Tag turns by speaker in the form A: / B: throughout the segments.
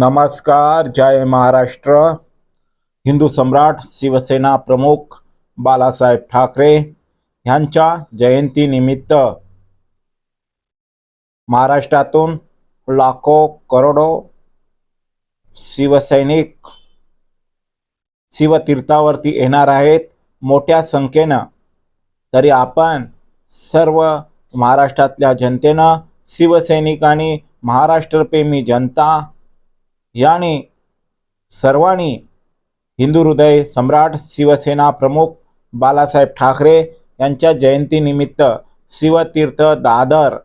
A: नमस्कार जय महाराष्ट्र. हिंदू सम्राट शिवसेना प्रमुख बालासाहेब ठाकरे ह्यांच्या जयंतीनिमित्त महाराष्ट्रातून लाखो करोडो शिवसैनिक शिवतीर्थावरती येणार आहेत. मोठ्या संख्येनं तरी आपण सर्व महाराष्ट्रातल्या जनतेनं शिवसैनिकांनी महाराष्ट्रप्रेमी जनता याने सर्वांनी हिंदू हृदय सम्राट शिवसेना प्रमुख बालासाहेब ठाकरे यांच्या जयंतीनिमित्त शिवतीर्थ दादर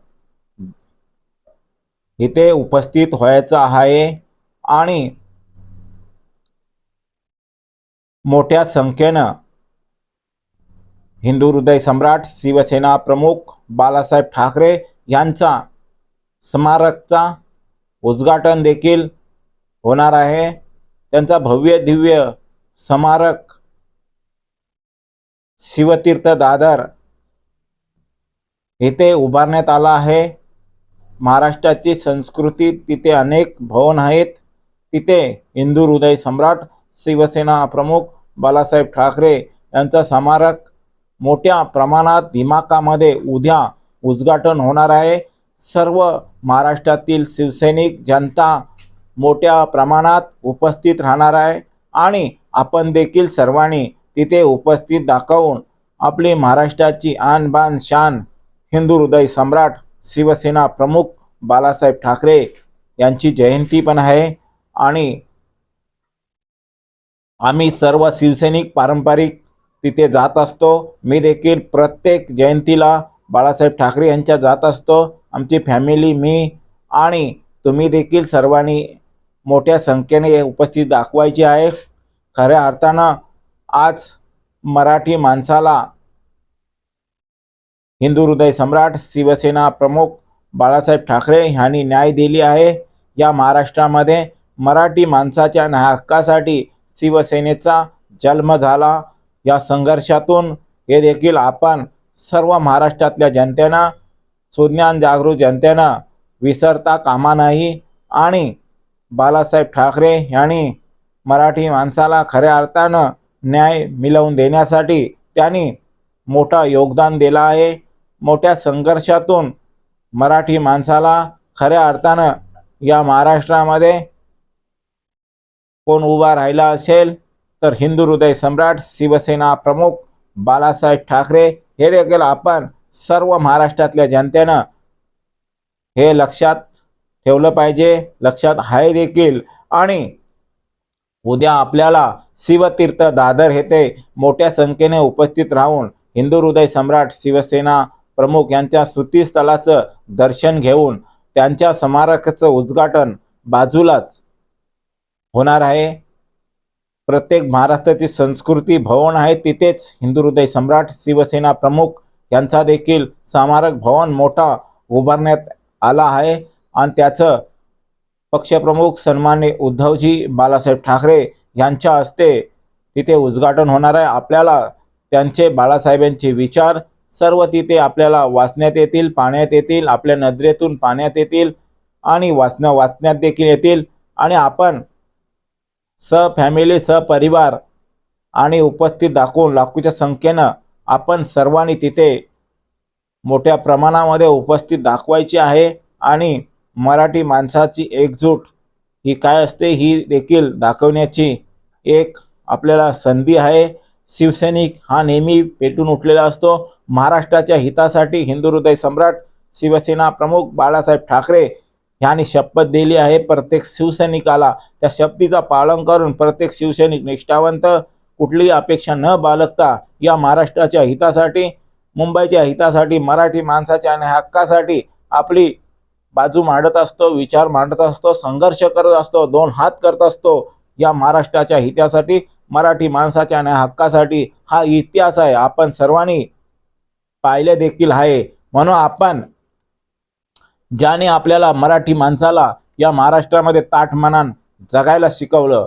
A: इथे उपस्थित व्हायचं आहे आणि मोठ्या संख्येनं हिंदू हृदय सम्राट शिवसेना प्रमुख बालासाहेब ठाकरे यांचा स्मारकचा उद्घाटन देखील होणार आहे. त्यांचा भव्य दिव्य स्मारक शिवतीर्थ दादर येथे उभारण्यात आला आहे. महाराष्ट्राची संस्कृती तिथे अनेक भवन आहेत. तिथे हिंदू हृदय सम्राट शिवसेना प्रमुख बालासाहेब ठाकरे यांचा स्मारक मोठ्या प्रमाणात दिमाकामध्ये उद्या उद्घाटन होणार आहे. सर्व महाराष्ट्रातील शिवसैनिक जनता मोठ्या प्रमाणात उपस्थित राहणार आहे आणि आपण देखील सर्वांनी तिथे उपस्थित दाखवून आपली महाराष्ट्राची आनबान शान हिंदू हृदय सम्राट शिवसेना प्रमुख बालासाहेब ठाकरे यांची जयंती पण आहे आणि आम्ही सर्व शिवसैनिक पारंपरिक तिथे जात असतो. मी देखील प्रत्येक जयंतीला बाळासाहेब ठाकरे यांच्या जात असतो. आमची फॅमिली मी आणि तुम्ही देखील सर्वांनी मोठ्या संख्येने उपस्थित दाखवायची आहे. खऱ्या अर्थानं आज मराठी माणसाला हिंदू हृदय सम्राट शिवसेना प्रमुख बाळासाहेब ठाकरे यांनी न्याय दिली आहे. या महाराष्ट्रामध्ये मराठी माणसाच्या हक्कासाठी शिवसेनेचा जन्म झाला. या संघर्षातून हे देखील आपण सर्व महाराष्ट्रातल्या जनतेनं सुज्ञान जागृत जनतेनं विसरता कामा नाही आणि बाळासाहेब ठाकरे यांनी मराठी माणसाला खऱ्या अर्थानं न्याय मिळवून देण्यासाठी त्यांनी मोठा योगदान दिलं आहे. मोठ्या संघर्षातून मराठी माणसाला खऱ्या अर्थानं या महाराष्ट्रामध्ये कोण उभा राहिला असेल तर हिंदू हृदय सम्राट शिवसेना प्रमुख बाळासाहेब ठाकरे. हे देखील आपण सर्व महाराष्ट्रातल्या जनतेनं हे लक्षात ठेवलं पाहिजे. लक्षात आहे देखील. आणि उद्या आपल्याला शिवतीर्थ दादर येथे मोठ्या संख्येने उपस्थित राहून हिंदू हृदय सम्राट शिवसेना प्रमुख यांच्या स्तुतीस्थळाचं दर्शन घेऊन त्यांच्या स्मारकाचं उद्घाटन बाजूलाच होणार आहे. प्रत्येक महाराष्ट्राची संस्कृती भवन आहे तिथेच हिंदू हृदय सम्राट शिवसेना प्रमुख यांचा देखील स्मारक भवन मोठा उभारण्यात आला आहे. आणि त्याचं पक्षप्रमुख सन्मान्य उद्धवजी बाळासाहेब ठाकरे यांच्या हस्ते तिथे उद्घाटन होणार आहे. आपल्याला त्यांचे बाळासाहेबांचे विचार सर्व तिथे आपल्याला वाचण्यात येतील पाण्यात येतील आपल्या नजरेतून पाण्यात येतील आणि वाचण्या वाचण्यात देखील येतील. आणि आपण स फॅमिली सपरिवार आणि उपस्थित दाखवून लाखोच्या संख्येनं आपण सर्वांनी तिथे मोठ्या प्रमाणामध्ये उपस्थित दाखवायची आहे. आणि मराठी माणसाची एकजूट ही काय असते ही देखील दाखवण्याची एक आपल्याला संधी आहे. शिवसैनिक हा नेहमी पेटून उठलेला असतो. महाराष्ट्राच्या हितासाठी हिंदू हृदय सम्राट शिवसेना प्रमुख बाळासाहेब ठाकरे यांनी शपथ दिली आहे. प्रत्येक शिवसैनिकाला त्या शपथीचा पालन करून प्रत्येक शिवसैनिक निष्ठावंत कुठलीही अपेक्षा न बाळगता या महाराष्ट्राच्या हितासाठी मुंबईच्या हितासाठी मराठी माणसाच्या आणि हक्कासाठी आपली बाजू मांडत असतो विचार मांडत असतो संघर्ष करत असतो दोन हात करत असतो. या महाराष्ट्राच्या हितासाठी मराठी माणसाच्या आणि हक्कासाठी हा इतिहास आहे. आपण सर्वांनी पाहिले देखील आहे. म्हणून आपण ज्याने आपल्याला मराठी माणसाला या महाराष्ट्रामध्ये ताटमानान जगायला शिकवलं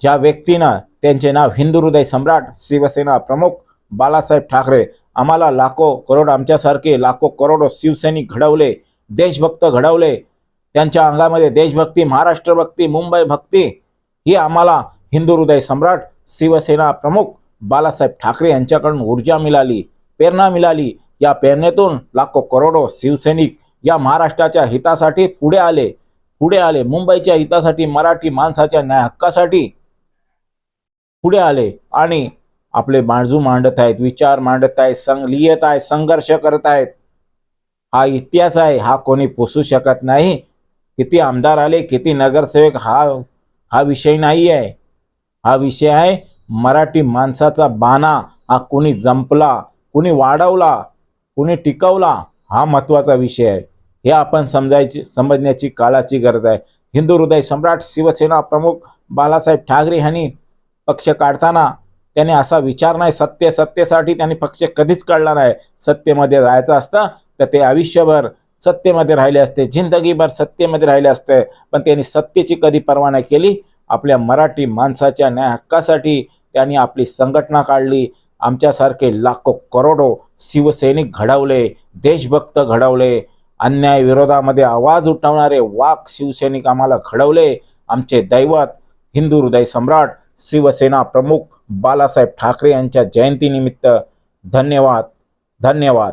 A: ज्या व्यक्तीनं त्यांचे नाव हिंदू हृदय सम्राट शिवसेना प्रमुख बाळासाहेब ठाकरे आम्हाला लाखो करोड आमच्यासारखे लाखो करोडो शिवसैनिक घडवले. देशभक्त घडवले. त्यांच्या अंगामध्ये देशभक्ती महाराष्ट्र भक्ती मुंबई भक्ती ही आम्हाला हिंदू हृदय सम्राट शिवसेना प्रमुख बालासाहेब ठाकरे यांच्याकडून ऊर्जा मिळाली प्रेरणा मिळाली. या प्रेरणेतून लाखो करोडो शिवसैनिक या महाराष्ट्राच्या हितासाठी पुढे आले. पुढे आले. मुंबईच्या हितासाठी मराठी माणसाच्या न्याय हक्कासाठी पुढे आले. आणि आपले बाजू मांडत आहेत विचार मांडत आहेत संग लिहित आहेत संघर्ष करत आहेत. हा इतिहास आहे हा कोणी पुसू शकत नाही. किती आमदार आले किती नगरसेवक हा हा विषय नाही आहे. हा विषय आहे मराठी माणसाचा बाणा. हा कुणी जंपला कुणी वाढवला कुणी टिकवला हा महत्त्वाचा विषय आहे. हे आपण समजायची समजण्याची काळाची गरज आहे. हिंदू हृदय सम्राट शिवसेना प्रमुख बालासाहेब ठाकरे यांनी पक्ष काढताना त्याने असा विचार नाही सत्य सत्तेसाठी त्यांनी पक्ष कधीच काढला नाही. सत्तेमध्ये जायचं असतं तर ते आयुष्यभर सत्तेमध्ये राहिले असते जिंदगीभर सत्तेमध्ये राहिले असते. पण त्यांनी सत्तेची कधी पर्वा नाही केली. आपल्या मराठी माणसाच्या न्याय हक्कासाठी त्यांनी आपली संघटना काढली. आमच्यासारखे लाखो करोडो शिवसैनिक घडवले देशभक्त घडवले अन्याय विरोधामध्ये आवाज उठवणारे वाक शिवसैनिक आम्हाला घडवले. आमचे दैवत हिंदू हृदय सम्राट शिवसेना प्रमुख बालासाहेब ठाकरे यांच्या जयंतीनिमित्त धन्यवाद धन्यवाद.